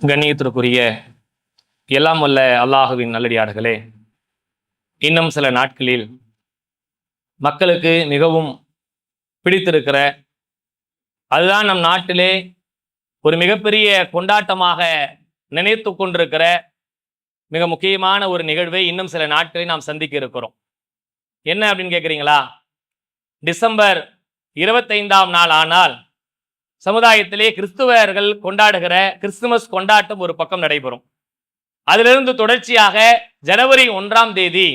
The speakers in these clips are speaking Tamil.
கண்ணியத்திற்குரிய எல்லாம் வல்ல அல்லாஹுவின் நல்லடியார்களே இன்னும் சில நாட்களில் மக்களுக்கு மிகவும் பிடித்திருக்கிற அதுதான் நம் நாட்டிலே ஒரு மிகப்பெரிய கொண்டாட்டமாக நினைத்து கொண்டிருக்கிற மிக முக்கியமான ஒரு நிகழ்வை இன்னும் சில நாட்களில் நாம் சந்திக்க இருக்கிறோம். என்ன அப்படின்னு கேட்குறீங்களா? டிசம்பர் இருபத்தைந்தாம் நாள் ஆனால் சமுதாயத்திலே கிறிஸ்துவர்கள் கொண்டாடுகிற கிறிஸ்துமஸ் கொண்டாட்டம் ஒரு பக்கம் நடைபெறும். அதிலிருந்து தொடர்ச்சியாக ஜனவரி ஒன்றாம் தேதி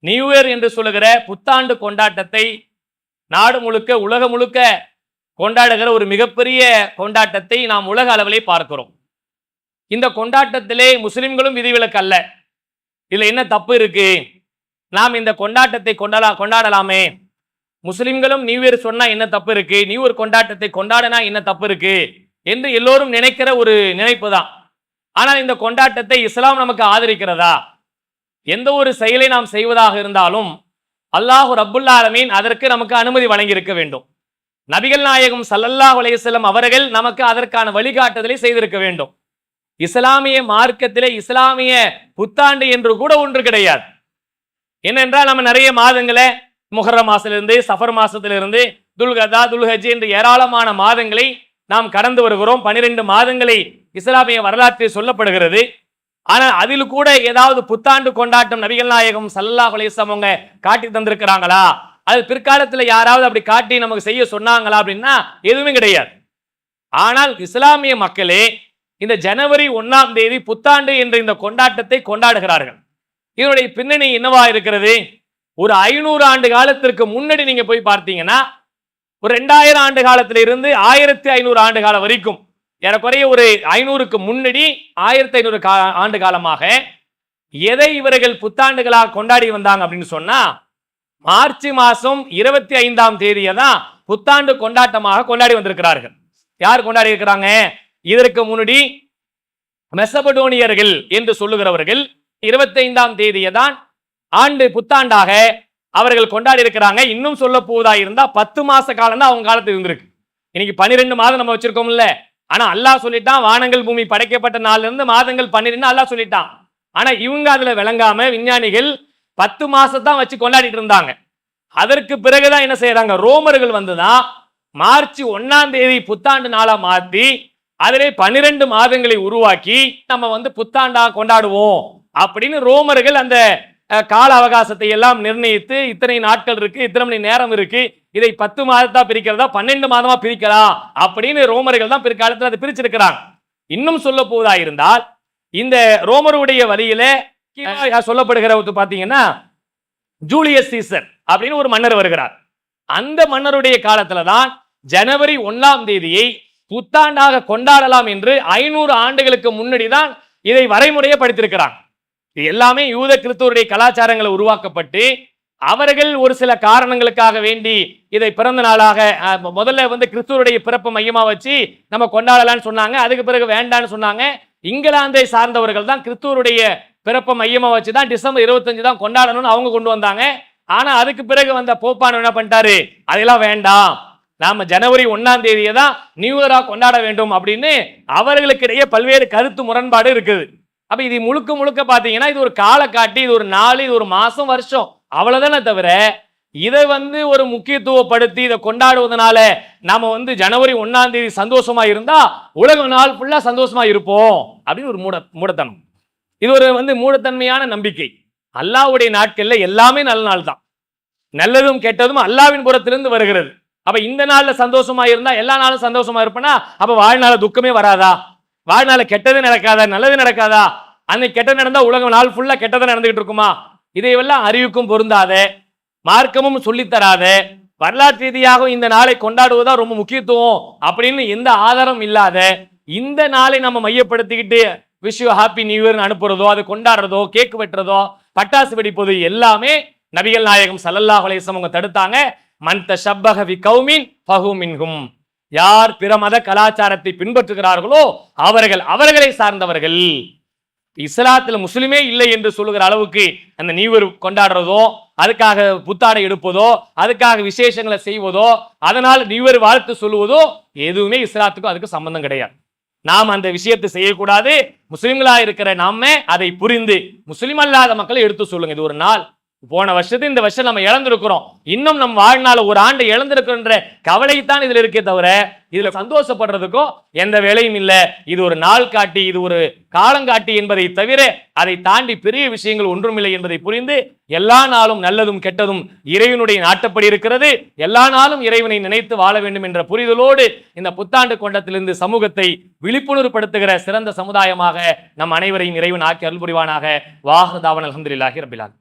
நியூ இயர் என்று சொல்லுகிற புத்தாண்டு கொண்டாட்டத்தை நாடு முழுக்க உலகம் முழுக்க கொண்டாடுகிற ஒரு மிகப்பெரிய கொண்டாட்டத்தை நாம் உலக அளவிலே பார்க்கிறோம். இந்த கொண்டாட்டத்திலே முஸ்லிம்களும் விதிவிலக்கு அல்ல. இதில் என்ன தப்பு இருக்கு? நாம் இந்த கொண்டாட்டத்தை கொண்டாடலாம் கொண்டாடலாமே. முஸ்லிம்களும் நியூ இயர் சொன்னா என்ன தப்பு இருக்கு? நியூ இயர் கொண்டாட்டத்தை கொண்டாடினா என்ன தப்பு இருக்கு? என்று எல்லோரும் நினைக்கிற ஒரு நினைப்பு தான் ஆனால் இந்த கொண்டாட்டத்தை இஸ்லாம் நமக்கு ஆதரிக்கிறதா? எந்த ஒரு செயலை நாம் செய்வதாக இருந்தாலும் அல்லாஹு ரபுல்லா ஆலமீன் அதற்கு நமக்கு அனுமதி வழங்கியிருக்க வேண்டும். நபிகள் நாயகம் சல்லல்லாஹு அலைஹிஸ்ஸலாம் அவர்கள் நமக்கு அதற்கான வழிகாட்டுதலை செய்திருக்க வேண்டும். இஸ்லாமிய மார்க்கத்திலே இஸ்லாமிய புத்தாண்டு என்று கூட ஒன்று கிடையாது. ஏனென்றால் நம்ம நிறைய மாதங்களை முகர மாசத்திலிருந்து சஃபர் மாசத்திலிருந்து துல்கதா துல்ஹஜ் என்று ஏராளமான மாதங்களை நாம் கடந்து வருகிறோம். பனிரெண்டு மாதங்களை இஸ்லாமிய வரலாற்றில் சொல்லப்படுகிறது. ஆனால் அதில் கூட ஏதாவது புத்தாண்டு கொண்டாட்டம் நபிகள் நாயகம் சல்லா அலைஹி அவங்க காட்டி தந்திருக்கிறாங்களா? அது பிற்காலத்தில் யாராவது அப்படி காட்டி நமக்கு செய்ய சொன்னாங்களா அப்படின்னா எதுவுமே கிடையாது. ஆனால் இஸ்லாமிய மக்களே இந்த ஜனவரி ஒன்றாம் தேதி புத்தாண்டு என்ற இந்த கொண்டாட்டத்தை கொண்டாடுகிறார்கள். இதனுடைய பின்னணி என்னவா இருக்கிறது? ஒரு ஐநூறு ஆண்டு காலத்திற்கு முன்னாடி நீங்க போய் பார்த்தீங்கன்னா ஒரு ரெண்டாயிரம் ஆண்டு காலத்துல இருந்து ஆயிரத்தி ஐநூறு ஆண்டு காலம் வரைக்கும் ஏறக்குறைய ஒரு ஐநூறுக்கு முன்னாடி ஆயிரத்தி ஐநூறு கா ஆண்டு காலமாக எதை இவர்கள் புத்தாண்டுகளாக கொண்டாடி வந்தாங்க அப்படின்னு சொன்னா மார்ச் மாசம் இருபத்தி ஐந்தாம் தேதியை தான் புத்தாண்டு கொண்டாட்டமாக கொண்டாடி வந்திருக்கிறார்கள். யார் கொண்டாடி இருக்கிறாங்க? இதற்கு முன்னாடி மெசபடோனியர்கள் என்று சொல்லுகிறவர்கள் இருபத்தைந்தாம் தேதியை தான் ஆண்டு புத்தாண்டாக அவர்கள் கொண்டாடி இருக்கிறாங்க இன்னும் சொல்ல போவதா இருந்தா பத்து மாச காலம் தான் அவங்க காலத்து இருந்திருக்கு. இன்னைக்கு பன்னிரெண்டு மாதம் நம்ம வச்சிருக்கோம்ல. ஆனா அல்லாஹ் சொல்லிட்டான் வானங்கள் பூமி படைக்கப்பட்ட நாள்ல இருந்து மாதங்கள் பன்னிரெண்டு அல்லாஹ் சொல்லிட்டான். ஆனா இவங்க அதுல விளங்காம விஞ்ஞானிகள் பத்து மாசத்தான் வச்சு கொண்டாடிட்டு இருந்தாங்க. அதற்கு பிறகுதான் என்ன செய்யறாங்க ரோமர்கள் வந்துதான் மார்ச் ஒன்னாம் தேதி புத்தாண்டு நாளா மாத்தி அதிலே பன்னிரெண்டு மாதங்களை உருவாக்கி நம்ம வந்து புத்தாண்டா கொண்டாடுவோம் அப்படின்னு ரோமர்கள் அந்த கால அவகாசத்தை எல்லாம் நிர்ணயித்து இத்தனை நாட்கள் இருக்கு இத்தனை மணி நேரம் இருக்கு இதை பத்து மாதத்தா பிரிக்கிறதா பன்னெண்டு மாதமா பிரிக்கலாம் அப்படின்னு ரோமர்கள் தான் பிற்காலத்தில் அதை பிரிச்சிருக்கிறாங்க. இன்னும் சொல்ல போவதா இருந்தால் இந்த ரோமருடைய வழியில சொல்லப்படுகிற பாத்தீங்கன்னா ஜூலியஸ் சீசர் அப்படின்னு ஒரு மன்னர் வருகிறார். அந்த மன்னருடைய காலத்துல தான் ஜனவரி ஒன்னாம் தேதியை புத்தாண்டாக கொண்டாடலாம் என்று ஐநூறு ஆண்டுகளுக்கு முன்னாடி தான் இதை வரைமுறையை படுத்திருக்கிறாங்க. இது எல்லாமே யூத கிறிஸ்துவருடைய கலாச்சாரங்களை உருவாக்கப்பட்டு அவர்கள் ஒரு சில காரணங்களுக்காக வேண்டி இதை பிறந்த நாளாக முதல்ல வந்து கிறிஸ்துவருடைய பிறப்பு மையமாக வச்சு நம்ம கொண்டாடலான்னு சொன்னாங்க. அதுக்கு பிறகு வேண்டான்னு சொன்னாங்க. இங்கிலாந்தை சார்ந்தவர்கள் தான் கிறிஸ்துவருடைய பிறப்பை மையமாக வச்சு தான் டிசம்பர் இருபத்தஞ்சு தான் கொண்டாடணும்னு அவங்க கொண்டு வந்தாங்க. ஆனால் அதுக்கு பிறகு வந்த போப்பான் என்ன பண்ணிட்டாரு? அதெல்லாம் வேண்டாம். நாம ஜனவரி ஒன்னாம் தேதியை தான் நியூ இயராக கொண்டாட வேண்டும் அப்படின்னு அவர்களுக்கிடையே பல்வேறு கருத்து முரண்பாடு இருக்குது. அப்ப இது முழுக்க முழுக்க பாத்தீங்கன்னா இது ஒரு காலை காட்டி இது ஒரு நாள் இது ஒரு மாசம் வருஷம். அவ்வளவுதானே தவிர இதை வந்து ஒரு முக்கியத்துவப்படுத்தி இதை கொண்டாடுவதனால நாம வந்து ஜனவரி ஒன்னாம் தேதி சந்தோஷமா இருந்தா உலக நாள் ஃபுல்லா சந்தோஷமா இருப்போம் அப்படின்னு ஒரு மூட மூடத்தனம். இது ஒரு வந்து மூடத்தன்மையான நம்பிக்கை. அல்லாஹ்வுடைய நாட்கள்ல எல்லாமே நல்ல நாள் தான். நல்லதும் கெட்டதும் அல்லாவின் புறத்திலிருந்து வருகிறது. அப்ப இந்த நாள்ல சந்தோஷமா இருந்தா எல்லா நாளும் சந்தோஷமா இருப்பேனா? அப்ப வாழ்நாள துக்கமே வராதா? வாழ்நாள கெட்டது நடக்காதா? நல்லது நடக்காதா? அன்னைக்கு கெட்டது நடந்தா உலகம் நாள் ஃபுல்லா கெட்டது நடந்துகிட்டு இருக்குமா? இதையெல்லாம் அறிவுக்கும் பொருந்தாத. மார்க்கமும் சொல்லித்தராத வரலாற்று ரீதியாகவும் இந்த நாளை கொண்டாடுவதா ரொம்ப முக்கியத்துவம் அப்படின்னு எந்த ஆதாரம் இல்லாத. இந்த நாளை நம்ம மையப்படுத்திக்கிட்டு விஷயம் ஹாப்பி நியூ இயர்னு அனுப்புறதோ அதை கொண்டாடுறதோ கேக் வெட்டுறதோ பட்டாசு வெடிப்பது எல்லாமே நபிகள் நாயகம் சல்லல்லா அலைஹி அவங்க தடுத்தாங்க. மந்த ஷப்பக வி கௌமின் ஃபஹு யார் பிற மத கலாச்சாரத்தை பின்பற்றுகிறார்களோ அவர்கள் அவர்களை சார்ந்தவர்கள். இஸ்லாத்தில் முஸ்லிமே இல்லை என்று சொல்லுகிற அளவுக்கு அந்த நீவர் கொண்டாடுறதோ அதுக்காக புத்தாடை எடுப்பதோ அதுக்காக விசேஷங்களை செய்வதோ அதனால் நீவர் வாழ்த்து சொல்லுவதோ எதுவுமே இஸ்லாத்துக்கும் அதுக்கு சம்பந்தம் கிடையாது. நாம் அந்த விஷயத்தை செய்யக்கூடாது. முஸ்லிம்களா இருக்கிற நாம அதை புரிந்து முஸ்லிம் அல்லாத மக்களை எடுத்து சொல்லுங்க. இது ஒரு நாள். போன வருஷத்து இந்த வருஷம் நம்ம இழந்திருக்கிறோம். இன்னும் நம் வாழ்நாள் ஒரு ஆண்டு இழந்திருக்கின்ற கவலைத்தான் இதுல இருக்கே தவிர இதுல சந்தோஷப்படுறதுக்கோ எந்த வேலையும் இல்லை. இது ஒரு நாள் காட்டி இது ஒரு காலங்காட்டி என்பதை தவிர அதை தாண்டி பெரிய விஷயங்கள் ஒன்றுமில்லை என்பதை புரிந்து எல்லா நாளும் நல்லதும் கெட்டதும் இறைவனுடைய நாட்டப்படி இருக்கிறது. எல்லா நாளும் இறைவனை நினைத்து வாழ வேண்டும் என்ற புரிதலோடு இந்த புத்தாண்டு கொண்டத்திலிருந்து சமூகத்தை விழிப்புணர்வுபடுத்துகிற சிறந்த சமுதாயமாக நம் அனைவரையும் இறைவன் ஆக்கி அருள் புரிவானாக வாஹதாவன் அலமதுல்லாஹி ரபிலான்